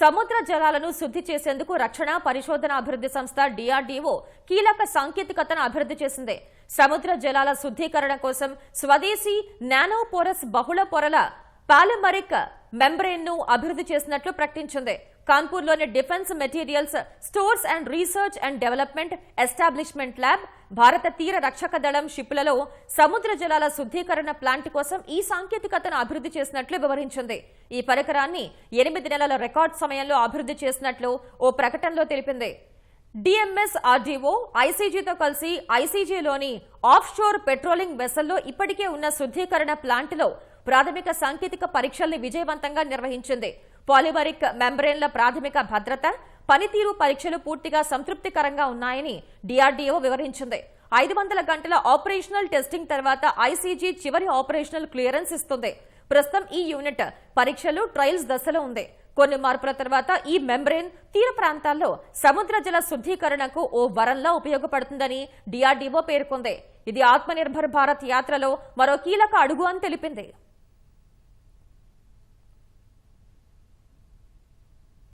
సముద్ర జలాలను శుద్ధి చేసేందుకు రక్షణ పరిశోధన అభివృద్ధి సంస్థ డిఆర్డీఓ కీలక సాంకేతికతను అభివృద్ధి చేసింది. సముద్ర జలాల శుద్ధీకరణ కోసం స్వదేశీ నానోపోరస్ బహుళ పొరల పాలమరిక్ మెంబ్రెయిన్ను అభివృద్ధి చేసినట్లు ప్రకటించింది. కాన్పూర్లోని defence materials stores and research and development establishment lab భారత తీర రక్షక దళం షిప్లలో సముద్ర జలాల శుద్ధీకరణ ప్లాంట్ కోసం ఈ సాంకేతికతను అభివృద్ధి చేసినట్లు వివరించింది. ఈ పరికరాన్ని ఎనిమిది నెలల రికార్డ్ సమయంలో అభివృద్ధి చేసినట్లు ఓ ప్రకటనలో తెలిపింది. డిఎంఎస్ ఆర్డీఓ ఐసీజీతో కలిసి ఐసీజీలోని ఆఫ్ షోర్ పెట్రోలింగ్ వెసల్లో ఇప్పటికే ఉన్న శుద్ధీకరణ ప్లాంట్లో ప్రాథమిక సాంకేతిక పరీక్షల్ని విజయవంతంగా నిర్వహించింది. పాలిమరిక్ మెంబ్రెయిన్ల ప్రాథమిక భద్రత పనితీరు పరీక్షలు పూర్తిగా సంతృప్తికరంగా ఉన్నాయని డిఆర్డీఓ వివరించింది. ఐదు వందల గంటల ఆపరేషనల్ టెస్టింగ్ తర్వాత ఐసీజీ చివరి ఆపరేషనల్ క్లియరెన్స్ ఇస్తుంది. ప్రస్తుతం ఈ యూనిట్ పరీక్షలు ట్రయల్స్ దశలో ఉంది. కొన్ని మార్పుల తర్వాత ఈ మెంబ్రెయిన్ తీర ప్రాంతాల్లో సముద్ర జల శుద్ధీకరణకు ఓ వరంలా ఉపయోగపడుతుందని డిఆర్డీఓ పేర్కొంది. ఇది ఆత్మనిర్భర్ భారత్ యాత్రలో మరో కీలక అడుగు అని తెలిపింది.